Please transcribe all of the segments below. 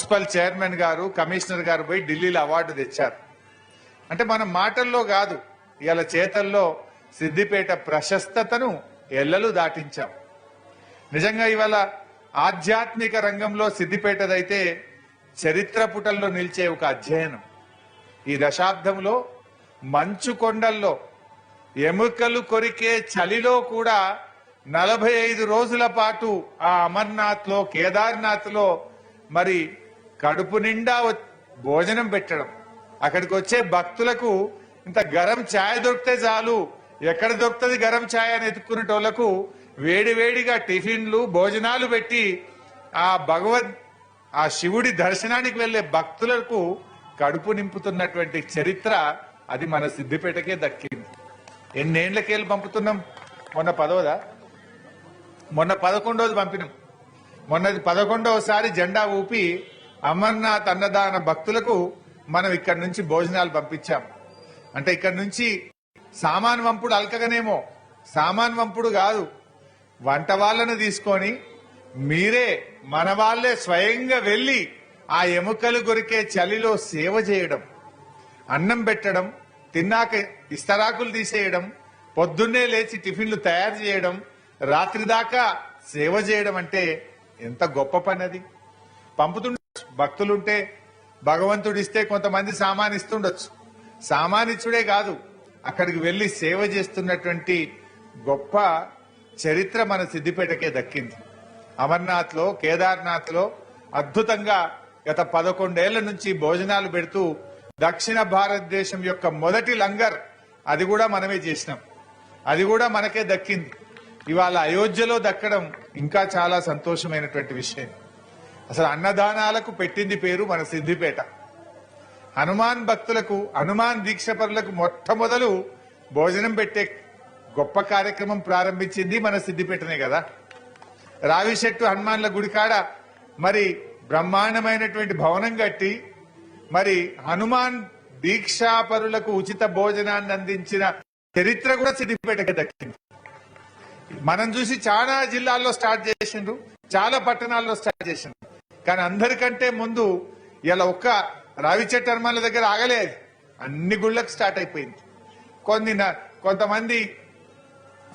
Municipal chairman గారు commissioner గారు పోయి ఢిల్లీలో అవార్డు తెచ్చారు. అంటే మన మాటల్లో కాదు ఇవాళ చేతల్లో సిద్దిపేట ప్రశస్తతను ఎల్లలు దాటించాం. నిజంగా ఇవాళ ఆధ్యాత్మిక రంగంలో సిద్దిపేటదైతే చరిత్ర పుటల్లో నిలిచే ఒక అధ్యయనం. ఈ దశాబ్దంలో మంచు కొండల్లో ఎముకలు కొరికే చలిలో కూడా నలభై ఐదు రోజుల పాటు ఆ అమర్నాథ్లో కేదార్నాథ్లో మరి కడుపు నిండా భోజనం పెట్టడం. అక్కడికి వచ్చే భక్తులకు ఇంత గరం ఛాయ్ దొరికితే చాలు. ఎక్కడ దొరుకుతుంది గరం ఛాయ్ అని ఎత్తుకునేటోళ్ళకు వేడివేడిగా టిఫిన్లు భోజనాలు పెట్టి ఆ భగవద్ ఆ శివుడి దర్శనానికి వెళ్ళే భక్తులకు కడుపు నింపుతున్నటువంటి చరిత్ర అది మన సిద్దిపేటకే దక్కింది. ఎన్నేళ్ళకెళ్ళి పంపుతున్నాం? మొన్న పదవదా? మొన్న పదకొండవది పంపినాం. మొన్నది పదకొండవసారి జెండా ఊపి అమర్నాథ్ అన్నదాన భక్తులకు మనం ఇక్కడ నుంచి భోజనాలు పంపించాం. అంటే ఇక్కడ నుంచి సామాన్ వంపుడు అల్కగనేమో. సామాన్ వంపుడు కాదు. వంట వాళ్ళను తీసుకొని మీరే మన వాళ్ళే స్వయంగా వెళ్ళి ఆ ఎముకలు కొరికే చలిలో సేవ చేయడం అన్నం పెట్టడం తిన్నాక ఇస్తరాకులు తీసేయడం పొద్దున్నే లేచి టిఫిన్లు తయారు చేయడం రాత్రి దాకా సేవ చేయడం అంటే ఎంత గొప్ప పని అది. పంపుతుండొచ్చు భక్తులుంటే భగవంతుడు ఇస్తే కొంతమంది సామాన్ ఇస్తుండొచ్చు సామానిచ్చుడే కాదు అక్కడికి వెళ్ళి సేవ చేస్తున్నటువంటి గొప్ప చరిత్ర మన సిద్దిపేటకే దక్కింది. అమర్నాథ్లో కేదార్నాథ్లో అద్భుతంగా గత పదకొండేళ్ళ నుంచి భోజనాలు పెడుతూ దక్షిణ భారతదేశం యొక్క మొదటి లంగర్ అది కూడా మనమే చేసినాం. అది కూడా మనకే దక్కింది. ఇవాళ అయోధ్యలో దక్కడం ఇంకా చాలా సంతోషమైనటువంటి విషయం. అసలు అన్నదానాలకు పెట్టింది పేరు మన సిద్దిపేట హనుమాన్ భక్తులకు హనుమాన్ దీక్షపరులకు మొట్టమొదలు భోజనం పెట్టే గొప్ప కార్యక్రమం ప్రారంభించింది మన సిద్దిపేటనే కదా. రావిశెట్టు హనుమాన్ల గుడికాడ మరి బ్రహ్మాండమైనటువంటి భవనం కట్టి మరి హనుమాన్ దీక్షాపరులకు ఉచిత భోజనాన్ని అందించిన చరిత్ర కూడా సిద్దిపేటకి దక్కింది. మనం చూసి చాలా జిల్లాల్లో స్టార్ట్ చేసిండ్రు చాలా పట్టణాల్లో స్టార్ట్ చేసిండ్రు. కానీ అందరికంటే ముందు ఇలా ఒక్క రావి చెట్టు దగ్గర ఆగలేదు అన్ని గుళ్ళకు స్టార్ట్ అయిపోయింది. కొన్ని కొంతమంది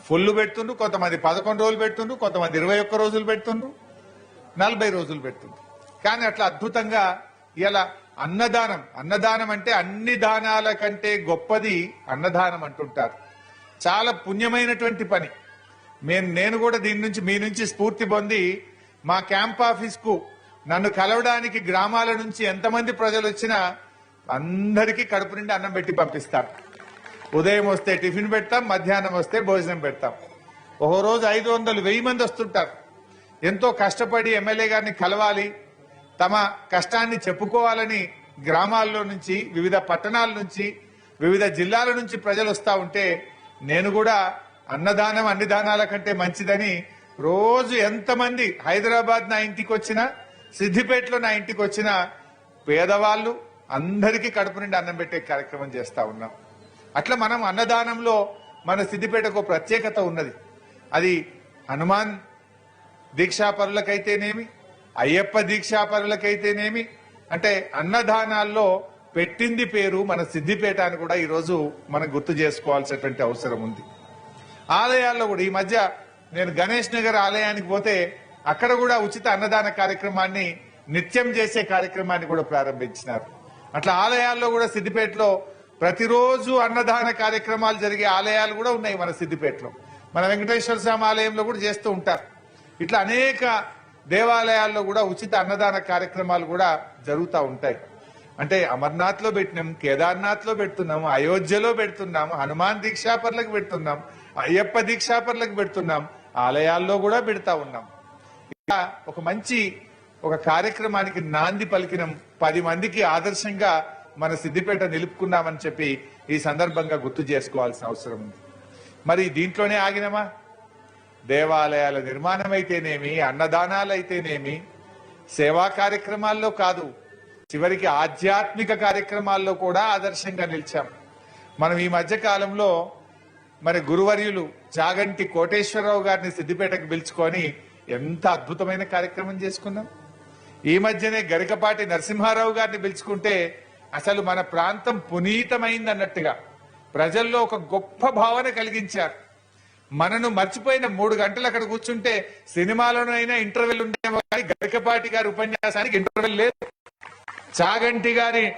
ఫుల్ పెడుతుండ్రు కొంతమంది పదకొండు రోజులు పెడుతుండ్రు కొంతమంది ఇరవై ఒక్క రోజులు పెడుతుండ్రు నలభై రోజులు పెడుతుండ్రు. కానీ అట్లా అద్భుతంగా ఇలా అన్నదానం అన్నదానం అంటే అన్ని దానాల కంటే గొప్పది అన్నదానం అంటుంటారు. చాలా పుణ్యమైనటువంటి పని. నేను నేను కూడా దీని నుంచి మీ నుంచి స్ఫూర్తి పొంది మా క్యాంప్ ఆఫీస్కు నన్ను కలవడానికి గ్రామాల నుంచి ఎంతమంది ప్రజలు వచ్చినా అందరికీ కడుపు నిండి అన్నం పెట్టి పంపిస్తాం ఉదయం వస్తే టిఫిన్ పెడతాం మధ్యాహ్నం వస్తే భోజనం పెడతాం. ఒక రోజు ఐదు వందలు వెయ్యి మంది వస్తుంటారు. ఎంతో కష్టపడి ఎమ్మెల్యే గారిని కలవాలి తమ కష్టాన్ని చెప్పుకోవాలని గ్రామాల్లో నుంచి వివిధ పట్టణాల నుంచి వివిధ జిల్లాల నుంచి ప్రజలు వస్తూ ఉంటే నేను కూడా అన్నదానం అన్ని దానాల కంటే మంచిదని రోజు ఎంతమంది హైదరాబాద్ నా ఇంటికి వచ్చినా సిద్దిపేటలో నా ఇంటికి వచ్చిన పేదవాళ్ళు అందరికీ కడుపు నిండి అన్నం పెట్టే కార్యక్రమం చేస్తా ఉన్నాం. అట్లా మనం అన్నదానంలో మన సిద్దిపేటకు ప్రత్యేకత ఉన్నది. అది హనుమాన్ దీక్షాపరులకైతేనేమి అయ్యప్ప దీక్షాపరులకైతేనేమి అంటే అన్నదానాల్లో పెట్టింది పేరు మన సిద్దిపేట అని కూడా ఈరోజు మనం గుర్తు చేసుకోవాల్సినటువంటి అవసరం ఉంది. ఆలయాల్లో కూడా ఈ మధ్య నేను గణేష్ నగర్ ఆలయానికి పోతే అక్కడ కూడా ఉచిత అన్నదాన కార్యక్రమాన్ని నిత్యం చేసే కార్యక్రమాన్ని కూడా ప్రారంభించినారు. అట్లా ఆలయాల్లో కూడా సిద్దిపేటలో ప్రతిరోజు అన్నదాన కార్యక్రమాలు జరిగే ఆలయాలు కూడా ఉన్నాయి మన సిద్దిపేటలో. మన వెంకటేశ్వర స్వామి ఆలయంలో కూడా చేస్తూ ఉంటారు. ఇట్లా అనేక దేవాలయాల్లో కూడా ఉచిత అన్నదాన కార్యక్రమాలు కూడా జరుగుతూ ఉంటాయి. అంటే అమర్నాథ్లో పెట్టినాం కేదార్నాథ్లో పెడుతున్నాం అయోధ్యలో పెడుతున్నాం హనుమాన్ దీక్షాపర్లకు పెడుతున్నాం అయ్యప్ప దీక్షాపర్లకు పెడుతున్నాం ఆలయాల్లో కూడా పెడతా ఉన్నాం. ఒక మంచి ఒక కార్యక్రమానికి నాంది పలికిన పది మందికి ఆదర్శంగా మన సిద్దిపేట నిలుపుకున్నామని చెప్పి ఈ సందర్భంగా గుర్తు చేసుకోవాల్సిన అవసరం ఉంది. మరి దీంట్లోనే ఆగినమా? దేవాలయాల నిర్మాణం అయితేనేమి అన్నదానాలు అయితేనేమి సేవా కార్యక్రమాల్లో కాదు చివరికి ఆధ్యాత్మిక కార్యక్రమాల్లో కూడా ఆదర్శంగా నిలిచాం. మనం ఈ మధ్య కాలంలో మరి గురువర్యులు చాగంటి కోటేశ్వరరావు గారిని సిద్దిపేటకు పిలుచుకొని ఎంత అద్భుతమైన కార్యక్రమం చేసుకున్నాం. ఈ మధ్యనే గరికపాటి నరసింహారావు గారిని పిలుచుకుంటే అసలు మన ప్రాంతం పునీతమైంది అన్నట్టుగా ప్రజల్లో ఒక గొప్ప భావన కలిగించారు. మనను మర్చిపోయిన మూడు గంటలు అక్కడ కూర్చుంటే సినిమాలోనైనా ఇంటర్వెల్ ఉండేమో కానీ గరికపాటి గారి ఉపన్యాసానికి ఇంటర్వెల్ లేదు. చాగంటి గారి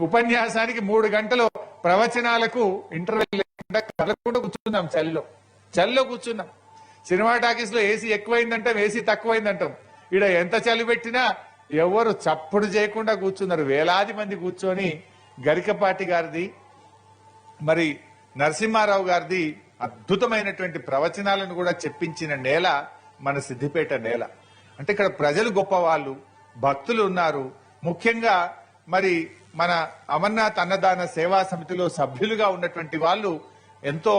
ఉపన్యాసానికి మూడు గంటలు ప్రవచనాలకు ఇంటర్వెల్ లేకుండా కదలకుండా కూర్చున్నాం చలిలో. చలిలో కూర్చున్నాం. సినిమా టాకీస్లో ఏసీ ఎక్కువైందంటాం ఏసీ తక్కువైందంటాం. ఈడ ఎంత చలి పెట్టినా ఎవరు చప్పుడు చేయకుండా కూర్చున్నారు. వేలాది మంది కూర్చొని గరికపాటి గారిది మరి నరసింహారావు గారిది అద్భుతమైనటువంటి ప్రవచనాలను కూడా చెప్పించిన నేల మన సిద్దిపేట నేల. అంటే ఇక్కడ ప్రజలు గొప్పవాళ్ళు భక్తులు ఉన్నారు. ముఖ్యంగా మరి మన అమర్నాథ్ అన్నదాన సేవా సమితిలో సభ్యులుగా ఉన్నటువంటి వాళ్ళు ఎంతో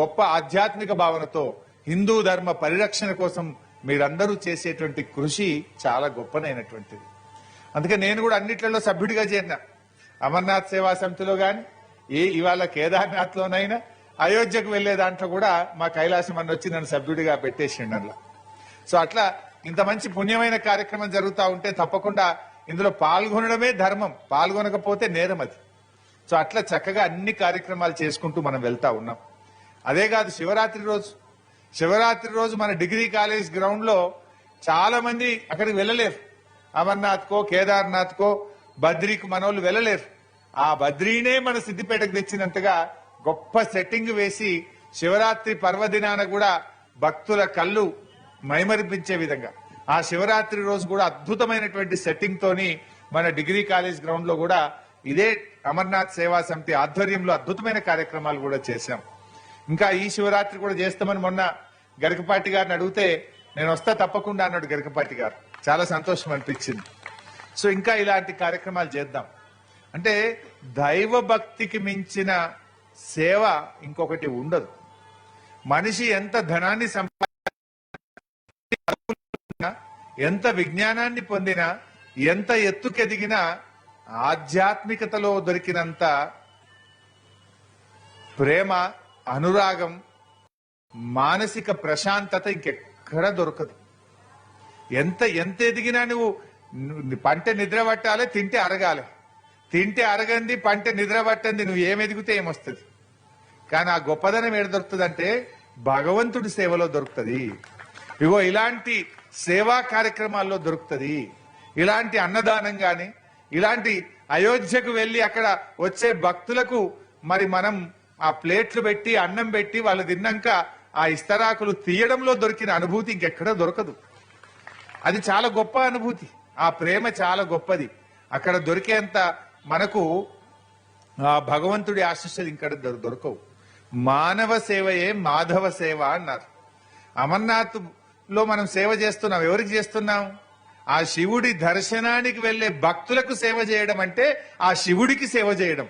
గొప్ప ఆధ్యాత్మిక భావనతో హిందూ ధర్మ పరిరక్షణ కోసం మీరందరూ చేసేటువంటి కృషి చాలా గొప్పనైనటువంటిది అందుకే నేను కూడా అన్నిట్లలో సభ్యుడిగా చేరినా. అమర్నాథ్ సేవా సమితిలో గాని ఏ ఇవాళ కేదార్నాథ్ లోనైనా అయోధ్యకు వెళ్ళే దాంట్లో కూడా మా కైలాసం అని వచ్చి నన్ను సభ్యుడిగా పెట్టేసిండు అందులో. సో అట్లా ఇంత మంచి పుణ్యమైన కార్యక్రమం జరుగుతూ ఉంటే తప్పకుండా ఇందులో పాల్గొనడమే ధర్మం పాల్గొనకపోతే నేరం అది. సో అట్లా చక్కగా అన్ని కార్యక్రమాలు చేసుకుంటూ మనం వెళ్తా ఉన్నాం. అదే కాదు శివరాత్రి రోజు. శివరాత్రి రోజు మన డిగ్రీ కాలేజ్ గ్రౌండ్లో చాలా మంది అక్కడికి వెళ్ళలేరు. అమర్నాథ్ కో కేదార్నాథ్ కో బద్రీకి మనోళ్ళు వెళ్ళలేరు. ఆ బద్రీనే మన సిద్దిపేటకు తెచ్చినంతగా గొప్ప సెట్టింగ్ వేసి శివరాత్రి పర్వదినాన కూడా భక్తుల కళ్ళు మైమరిపించే విధంగా. ఆ శివరాత్రి రోజు కూడా అద్భుతమైనటువంటి సెట్టింగ్ తోని మన డిగ్రీ కాలేజ్ గ్రౌండ్లో కూడా ఇదే అమర్నాథ్ సేవా సమితి ఆధ్వర్యంలో అద్భుతమైన కార్యక్రమాలు కూడా చేశాం. ఇంకా ఈ శివరాత్రి కూడా చేస్తామని మొన్న గరికపాటి గారిని అడిగితే నేను వస్తా తప్పకుండా అన్నాడు గరికపాటి గారు. చాలా సంతోషం అనిపించింది. సో ఇంకా ఇలాంటి కార్యక్రమాలు చేద్దాం. అంటే దైవ భక్తికి మించిన సేవ ఇంకొకటి ఉండదు. మనిషి ఎంత ధనాన్ని సంపాదించినా ఎంత విజ్ఞానాన్ని పొందినా ఎంత ఎత్తుకెదిగినా ఆధ్యాత్మికతలో దొరికినంత ప్రేమ అనురాగం మానసిక ప్రశాంతత ఇంకెక్కడ దొరకదు. ఎంత ఎంత ఎదిగినా నువ్వు పంట నిద్ర పట్టాలి తింటే అరగాలి. తింటే అరగంది పంట నిద్ర పట్టంది నువ్వు ఏం ఎదిగితే ఏమొస్తుంది కానీ ఆ గొప్పదనం ఏడ దొరుకుతుంది భగవంతుడి సేవలో దొరుకుతుంది. ఇగో ఇలాంటి సేవా కార్యక్రమాల్లో దొరుకుతుంది. ఇలాంటి అన్నదానం కానీ ఇలాంటి అయోధ్యకు వెళ్ళి అక్కడ వచ్చే భక్తులకు మరి మనం ఆ ప్లేట్లు పెట్టి అన్నం పెట్టి వాళ్ళు తిన్నాక ఆ ఇస్తరాకులు తీయడంలో దొరికిన అనుభూతి ఇంకెక్కడ దొరకదు. అది చాలా గొప్ప అనుభూతి. ఆ ప్రేమ చాలా గొప్పది. అక్కడ దొరికేంత మనకు ఆ భగవంతుడి ఆశీస్సులు ఇంకా దొరకవు. మానవ సేవయే మాధవ సేవ అన్నారు. అమర్నాథ్లో మనం సేవ చేస్తున్నాం. ఎవరికి చేస్తున్నాం? ఆ శివుడి దర్శనానికి వెళ్ళే భక్తులకు సేవ చేయడం అంటే ఆ శివుడికి సేవ చేయడం.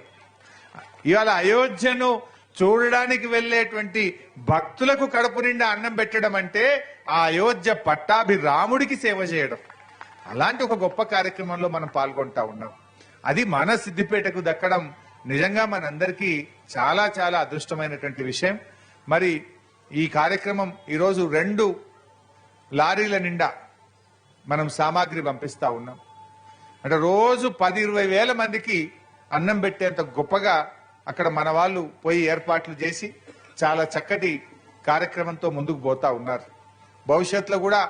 ఇవాళ అయోధ్యను చూడడానికి వెళ్ళేటువంటి భక్తులకు కడుపు నిండా అన్నం పెట్టడం అంటే ఆ అయోధ్య పట్టాభి రాముడికి సేవ చేయడం. అలాంటి ఒక గొప్ప కార్యక్రమంలో మనం పాల్గొంటా ఉన్నాం. అది మన సిద్దిపేటకు దక్కడం నిజంగా మనందరికీ చాలా చాలా అదృష్టమైనటువంటి విషయం. మరి ఈ కార్యక్రమం ఈరోజు రెండు లారీల నిండా మనం సామాగ్రి పంపిస్తా ఉన్నాం. అంటే రోజు పది ఇరవై వేల మందికి అన్నం పెట్టేంత గొప్పగా అక్కడ మన వాళ్ళు పోయి ఏర్పాట్లు చేసి చాలా చక్కటి కార్యక్రమంతో ముందుకు పోతా ఉన్నారు. భవిష్యత్తులో కూడా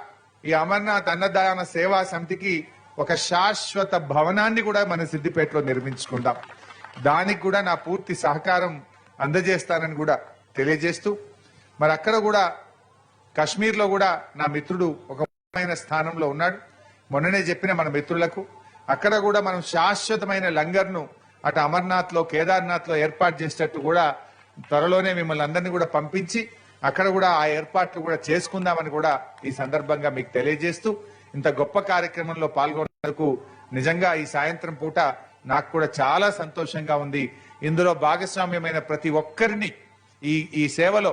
ఈ అమర్నాథ్ అన్నదాన సేవా సమితికి ఒక శాశ్వత భవనాన్ని కూడా మన సిద్దిపేటలో నిర్మించుకుందాం. దానికి కూడా నా పూర్తి సహకారం అందజేస్తానని కూడా తెలియజేస్తూ మరి అక్కడ కూడా కశ్మీర్లో కూడా నా మిత్రుడు ఒక ముఖ్యమైన స్థానంలో ఉన్నాడు. మొన్ననే చెప్పిన మన మిత్రులకు అక్కడ కూడా మనం శాశ్వతమైన లంగర్ను అటు అమర్నాథ్లో కేదార్నాథ్లో ఏర్పాటు చేసేటట్టు కూడా త్వరలోనే మిమ్మల్ని అందరినీ కూడా పంపించి అక్కడ కూడా ఆ ఏర్పాట్లు కూడా చేసుకుందామని కూడా ఈ సందర్భంగా మీకు తెలియజేస్తూ ఇంత గొప్ప కార్యక్రమంలో పాల్గొన్నందుకు నిజంగా ఈ సాయంత్రం పూట నాకు కూడా చాలా సంతోషంగా ఉంది. ఇందులో భాగస్వామ్యమైన ప్రతి ఒక్కరిని ఈ ఈ సేవలో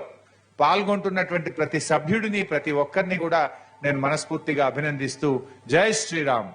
పాల్గొంటున్నటువంటి ప్రతి సభ్యుడిని ప్రతి ఒక్కరిని కూడా నేను మనస్ఫూర్తిగా అభినందిస్తూ జై శ్రీరామ్.